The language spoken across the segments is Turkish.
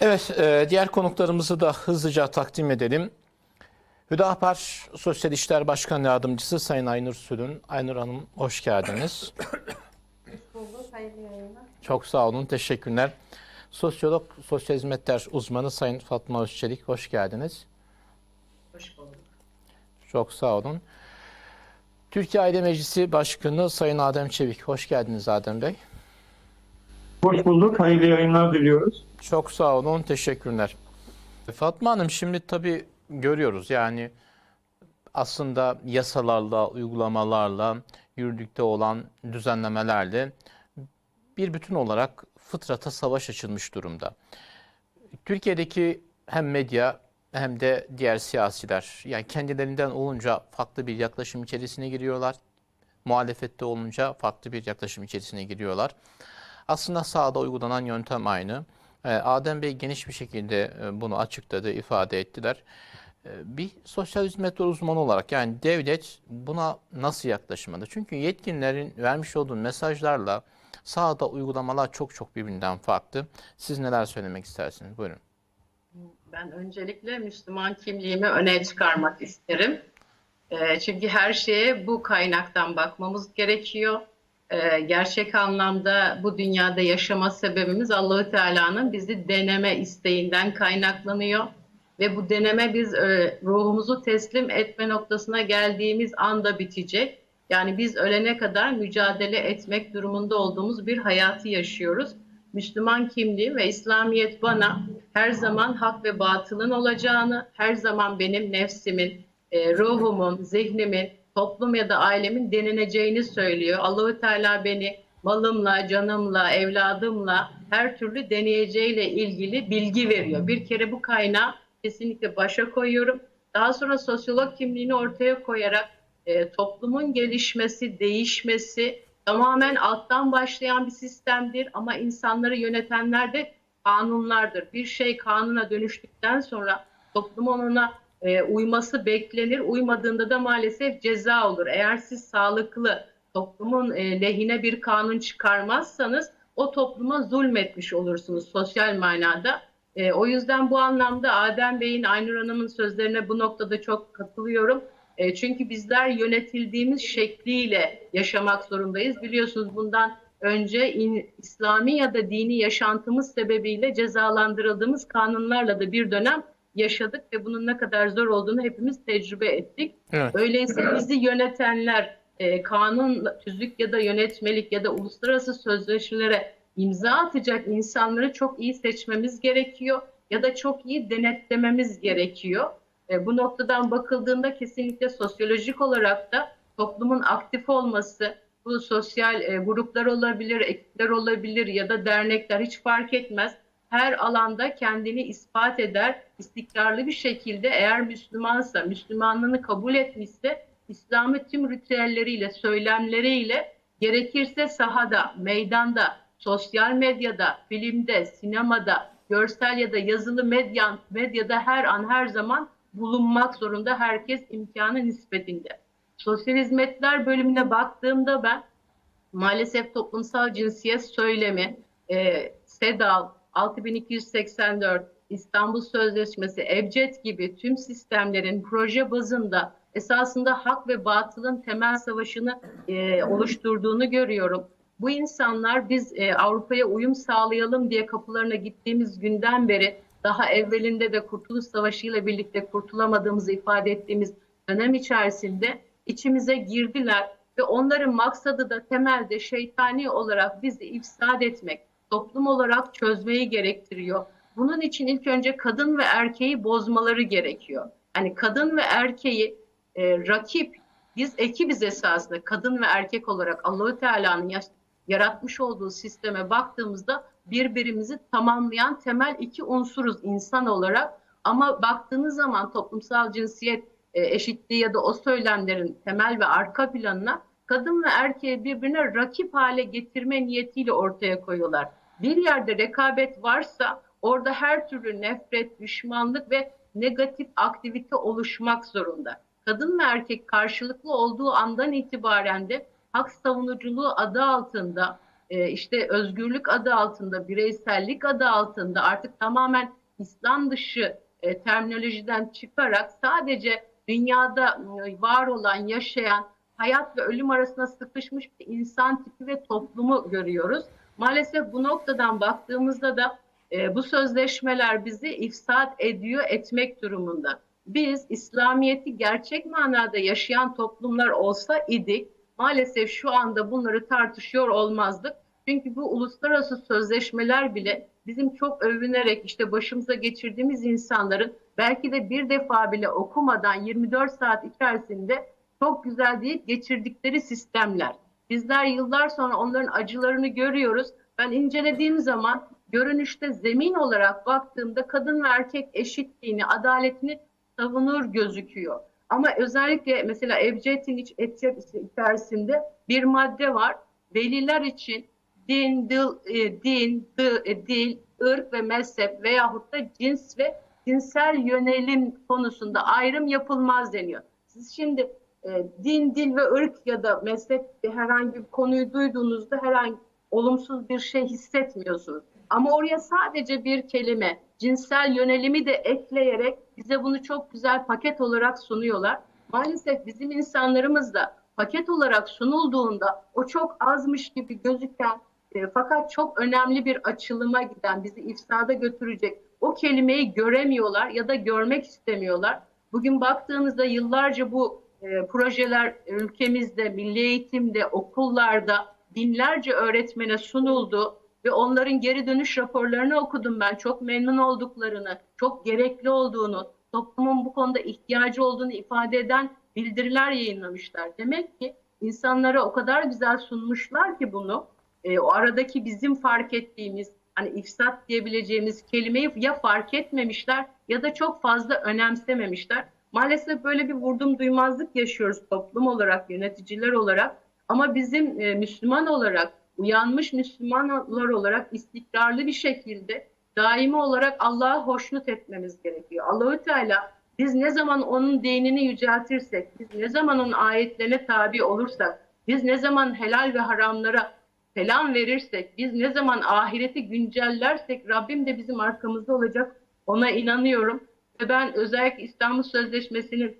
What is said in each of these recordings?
Evet, e, diğer konuklarımızı da hızlıca takdim edelim. Hüdapar Sosyal İşler Başkan Yardımcısı Sayın Aynur Sülün. Aynur Hanım hoş geldiniz. Çok sağ olun, teşekkürler. Sosyolog, sosyal hizmetler uzmanı Sayın Fatma Özçelik, hoş geldiniz. Hoş bulduk. Çok sağ olun. Türkiye Aile Meclisi Başkanı Sayın Adem Çevik, hoş geldiniz Adem Bey. Hoş bulduk. Hayırlı yayınlar diliyoruz. Çok sağ olun, teşekkürler. Fatma Hanım şimdi tabii görüyoruz yani aslında yasalarla, uygulamalarla, yürürlükte olan düzenlemelerle bir bütün olarak fıtrata savaş açılmış durumda. Türkiye'deki hem medya hem de diğer siyasiler yani kendilerinden olunca farklı bir yaklaşım içerisine giriyorlar. Muhalefette olunca farklı bir yaklaşım içerisine giriyorlar. Aslında sahada uygulanan yöntem aynı. Ee, Adem Bey geniş bir şekilde e, bunu açıkladı, ifade ettiler. Ee, Bir sosyal hizmetler uzmanı olarak yani devlet buna nasıl yaklaşmalı? Çünkü yetkililerin vermiş olduğu mesajlarla sahada uygulamalar çok çok birbirinden farklı. Siz neler söylemek istersiniz? Buyurun. Ben öncelikle Müslüman kimliğimi öne çıkarmak isterim. Ee, çünkü her şeye bu kaynaktan bakmamız gerekiyor. Ee, gerçek anlamda bu dünyada yaşama sebebimiz Allahü Teala'nın bizi deneme isteğinden kaynaklanıyor. Ve bu deneme biz e, ruhumuzu teslim etme noktasına geldiğimiz anda bitecek. Yani biz ölene kadar mücadele etmek durumunda olduğumuz bir hayatı yaşıyoruz. Müslüman kimliğim ve İslamiyet bana her zaman hak ve batılın olacağını, her zaman benim nefsimin, e, ruhumun, zihnimin, toplum ya da ailemin deneneceğini söylüyor. Allahü Teala beni malımla, canımla, evladımla her türlü deneyeceğiyle ilgili bilgi veriyor. Bir kere bu kaynağı kesinlikle başa koyuyorum. Daha sonra sosyolog kimliğini ortaya koyarak e, toplumun gelişmesi, değişmesi tamamen alttan başlayan bir sistemdir ama insanları yönetenler de kanunlardır. Bir şey kanuna dönüştükten sonra toplumun ona e, uyması beklenir. Uymadığında da maalesef ceza olur. Eğer siz sağlıklı toplumun e, lehine bir kanun çıkarmazsanız o topluma zulmetmiş olursunuz sosyal manada. E, o yüzden bu anlamda Adem Bey'in, Aynur Hanım'ın sözlerine bu noktada çok katılıyorum. E, çünkü bizler yönetildiğimiz şekliyle yaşamak zorundayız. Biliyorsunuz bundan önce in, İslami ya da dini yaşantımız sebebiyle cezalandırıldığımız kanunlarla da bir dönem yaşadık ve bunun ne kadar zor olduğunu hepimiz tecrübe ettik. Evet. Öyleyse bizi yönetenler e, kanun, tüzük ya da yönetmelik ya da uluslararası sözleşmelere imza atacak insanları çok iyi seçmemiz gerekiyor ya da çok iyi denetlememiz gerekiyor. E, bu noktadan bakıldığında kesinlikle sosyolojik olarak da toplumun aktif olması, bu sosyal e, gruplar olabilir, ekipler olabilir ya da dernekler hiç fark etmez. Her alanda kendini ispat eder, istikrarlı bir şekilde eğer Müslümansa, Müslümanlığını kabul etmişse İslam'ı tüm ritüelleriyle, söylemleriyle gerekirse sahada, meydanda, sosyal medyada, filmde, sinemada, görsel ya da yazılı medya, medyada her an her zaman bulunmak zorunda herkes imkanı nispetinde. Sosyal hizmetler bölümüne baktığımda ben maalesef toplumsal cinsiyet söylemi, e, SEDAV, 6284, İstanbul Sözleşmesi, Ebced gibi tüm sistemlerin proje bazında esasında hak ve batılın temel savaşını e, oluşturduğunu görüyorum. Bu insanlar biz e, Avrupa'ya uyum sağlayalım diye kapılarına gittiğimiz günden beri daha evvelinde de Kurtuluş Savaşı ile birlikte kurtulamadığımızı ifade ettiğimiz dönem içerisinde içimize girdiler ve onların maksadı da temelde şeytani olarak bizi ifsad etmek, toplum olarak çözmeyi gerektiriyor. Bunun için ilk önce kadın ve erkeği bozmaları gerekiyor. Yani kadın ve erkeği e, rakip, biz ekibiz esasında kadın ve erkek olarak Allahü Teala'nın yaratmış olduğu sisteme baktığımızda birbirimizi tamamlayan temel iki unsuruz insan olarak. Ama baktığınız zaman toplumsal cinsiyet e, eşitliği ya da o söylemlerin temel ve arka planına kadın ve erkeği birbirine rakip hale getirme niyetiyle ortaya koyuyorlar. Bir yerde rekabet varsa orada her türlü nefret, düşmanlık ve negatif aktivite oluşmak zorunda. Kadın ve erkek karşılıklı olduğu andan itibaren de hak savunuculuğu adı altında e, işte özgürlük adı altında, bireysellik adı altında artık tamamen İslam dışı e, terminolojiden çıkarak sadece dünyada e, var olan, yaşayan, hayat ve ölüm arasında sıkışmış bir insan tipi ve toplumu görüyoruz. Maalesef bu noktadan baktığımızda da e, bu sözleşmeler bizi ifsad ediyor, etmek durumunda. Biz İslamiyet'i gerçek manada yaşayan toplumlar olsa idik, maalesef şu anda bunları tartışıyor olmazdık. Çünkü bu uluslararası sözleşmeler bile bizim çok övünerek işte başımıza geçirdiğimiz insanların belki de bir defa bile okumadan 24 saat içerisinde çok güzel deyip geçirdikleri sistemler. Bizler yıllar sonra onların acılarını görüyoruz. Ben incelediğim zaman görünüşte zemin olarak baktığımda kadın ve erkek eşitliğini, adaletini savunur gözüküyor. Ama özellikle mesela Ebced'in iç içerisinde bir madde var. Veliler için din, dil, e, din, dı- e, dil, ırk ve mezhep veyahut da cins ve cinsel yönelim konusunda ayrım yapılmaz deniyor. Siz şimdi e, din, dil ve ırk ya da mezhep herhangi bir konuyu duyduğunuzda herhangi olumsuz bir şey hissetmiyorsunuz. Ama oraya sadece bir kelime, cinsel yönelimi de ekleyerek bize bunu çok güzel paket olarak sunuyorlar. Maalesef bizim insanlarımız da paket olarak sunulduğunda o çok azmış gibi gözüken e, fakat çok önemli bir açılıma giden, bizi ifsada götürecek o kelimeyi göremiyorlar ya da görmek istemiyorlar. Bugün baktığınızda yıllarca bu e, projeler ülkemizde, milli eğitimde, okullarda binlerce öğretmene sunuldu ve onların geri dönüş raporlarını okudum ben. Çok memnun olduklarını, çok gerekli olduğunu, toplumun bu konuda ihtiyacı olduğunu ifade eden bildiriler yayınlamışlar. Demek ki insanlara o kadar güzel sunmuşlar ki bunu, e, o aradaki bizim fark ettiğimiz, hani ifsat diyebileceğimiz kelimeyi ya fark etmemişler ya da çok fazla önemsememişler. Maalesef böyle bir vurdum duymazlık yaşıyoruz toplum olarak, yöneticiler olarak. Ama bizim e, Müslüman olarak, uyanmış Müslümanlar olarak istikrarlı bir şekilde daimi olarak Allah'a hoşnut etmemiz gerekiyor. Allahü Teala biz ne zaman onun dinini yüceltirsek, biz ne zaman onun ayetlerine tabi olursak, biz ne zaman helal ve haramlara selam verirsek, biz ne zaman ahireti güncellersek Rabbim de bizim arkamızda olacak. Ona inanıyorum. Ve ben özellikle İstanbul Sözleşmesi'nin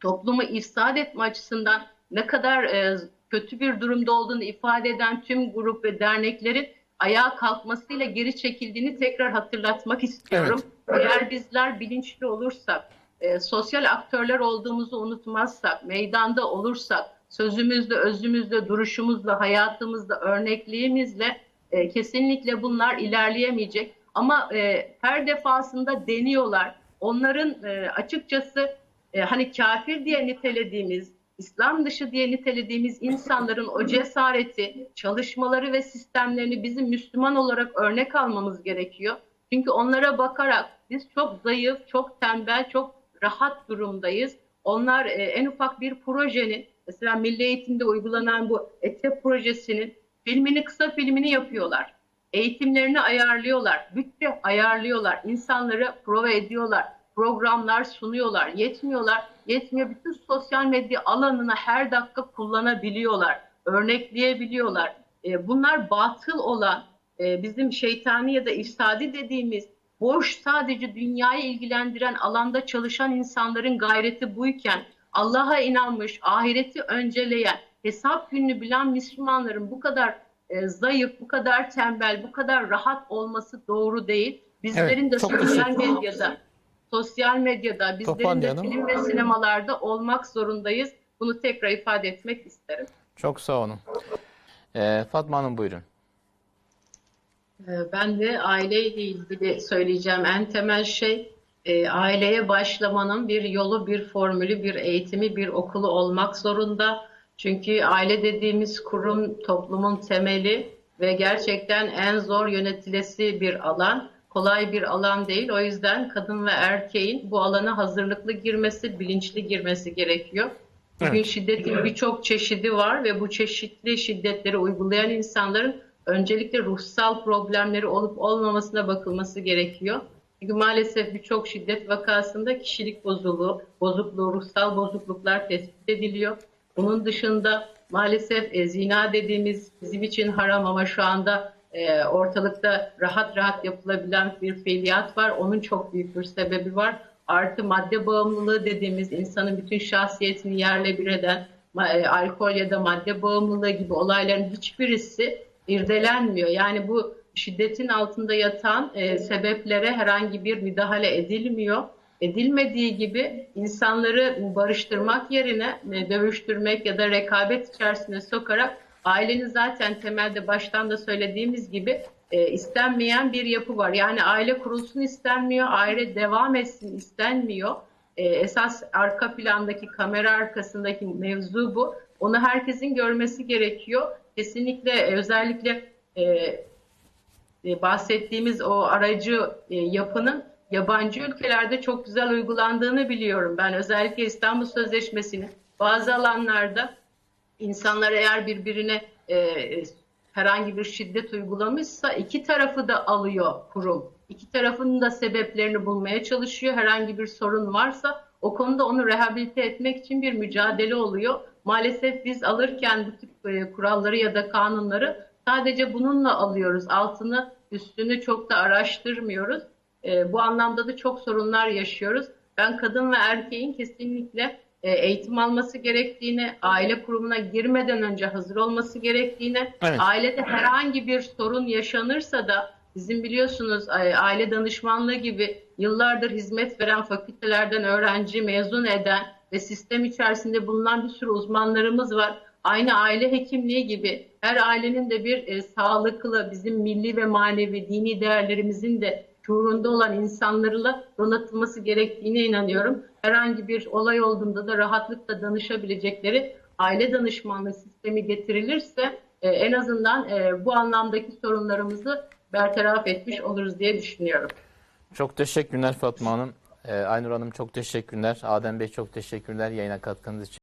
toplumu ifsad etme açısından ne kadar e, kötü bir durumda olduğunu ifade eden tüm grup ve derneklerin ayağa kalkmasıyla geri çekildiğini tekrar hatırlatmak istiyorum. Eğer bizler bilinçli olursak, e, sosyal aktörler olduğumuzu unutmazsak, meydanda olursak, sözümüzle, özümüzle, duruşumuzla, hayatımızla, örnekliğimizle e, kesinlikle bunlar ilerleyemeyecek. Ama e, her defasında deniyorlar. Onların e, açıkçası e, hani kafir diye nitelediğimiz, İslam dışı diye nitelediğimiz insanların o cesareti, çalışmaları ve sistemlerini bizim Müslüman olarak örnek almamız gerekiyor. Çünkü onlara bakarak biz çok zayıf, çok tembel, çok rahat durumdayız. Onlar e, en ufak bir projenin, mesela milli eğitimde uygulanan bu ETEP projesinin filmini, kısa filmini yapıyorlar. Eğitimlerini ayarlıyorlar, bütçe ayarlıyorlar, insanları prova ediyorlar, programlar sunuyorlar, yetmiyorlar, yetmiyor bütün sosyal medya alanını her dakika kullanabiliyorlar, örnekleyebiliyorlar. E, bunlar batıl olan, e, bizim şeytani ya da ifsadi dediğimiz boş sadece dünyayı ilgilendiren alanda çalışan insanların gayreti buyken Allah'a inanmış, ahireti önceleyen, hesap gününü bilen Müslümanların bu kadar e, zayıf, bu kadar tembel, bu kadar rahat olması doğru değil. Bizlerin Evet, de sosyal teşekkür- medyada, sosyal medyada, bizlerin de film ve sinemalarda olmak zorundayız. Bunu tekrar ifade etmek isterim. Çok sağ olun. Ee, Fatma Hanım buyurun. Ee, Ben de aileyle ilgili söyleyeceğim en temel şey e, aileye başlamanın bir yolu, bir formülü, bir eğitimi, bir okulu olmak zorunda. Çünkü aile dediğimiz kurum toplumun temeli ve gerçekten en zor yönetilesi bir alan. Kolay bir alan değil. O yüzden kadın ve erkeğin bu alana hazırlıklı girmesi, bilinçli girmesi gerekiyor. Bugün Evet. şiddetin birçok çeşidi var ve bu çeşitli şiddetleri uygulayan insanların öncelikle ruhsal problemleri olup olmamasına bakılması gerekiyor. Çünkü maalesef birçok şiddet vakasında kişilik bozukluğu, bozukluğu, ruhsal bozukluklar tespit ediliyor. Bunun dışında maalesef e, zina dediğimiz bizim için haram ama şu anda e, ortalıkta rahat rahat yapılabilen bir fiiliyat var. Onun çok büyük bir sebebi var. Artı madde bağımlılığı dediğimiz insanın bütün şahsiyetini yerle bir eden e, alkol ya da madde bağımlılığı gibi olayların hiçbirisi irdelenmiyor. Yani bu şiddetin altında yatan e, sebeplere herhangi bir müdahale edilmiyor. Edilmediği gibi insanları barıştırmak yerine e, dövüştürmek ya da rekabet içerisine sokarak ailenin zaten temelde baştan da söylediğimiz gibi e, istenmeyen bir yapı var. Yani aile kurulsun istenmiyor, aile devam etsin istenmiyor. E, esas arka plandaki kamera arkasındaki mevzu bu. Onu herkesin görmesi gerekiyor. Kesinlikle özellikle bahsettiğimiz o aracı yapının yabancı ülkelerde çok güzel uygulandığını biliyorum. Ben özellikle İstanbul Sözleşmesi'ni bazı alanlarda insanlar eğer birbirine e, herhangi bir şiddet uygulamışsa iki tarafı da alıyor kurum. İki tarafın da sebeplerini bulmaya çalışıyor. Herhangi bir sorun varsa o konuda onu rehabilite etmek için bir mücadele oluyor. Maalesef biz alırken bu tip e, kuralları ya da kanunları sadece bununla alıyoruz. Altını üstünü çok da araştırmıyoruz. E, bu anlamda da çok sorunlar yaşıyoruz. Ben kadın ve erkeğin kesinlikle e, eğitim alması gerektiğini, aile kurumuna girmeden önce hazır olması gerektiğini, Evet. ailede herhangi bir sorun yaşanırsa da bizim biliyorsunuz aile danışmanlığı gibi yıllardır hizmet veren fakültelerden öğrenci mezun eden ve sistem içerisinde bulunan bir sürü uzmanlarımız var. Aynı aile hekimliği gibi her ailenin de bir e, sağlıklı bizim milli ve manevi dini değerlerimizin de şuurunda olan insanlarla donatılması gerektiğine inanıyorum. Herhangi bir olay olduğunda da rahatlıkla danışabilecekleri aile danışmanlığı sistemi getirilirse e, en azından e, bu anlamdaki sorunlarımızı bertaraf etmiş oluruz diye düşünüyorum. Çok teşekkürler Fatma Hanım. Ee, Aynur Hanım çok teşekkürler. Adem Bey çok teşekkürler yayına katkınız için.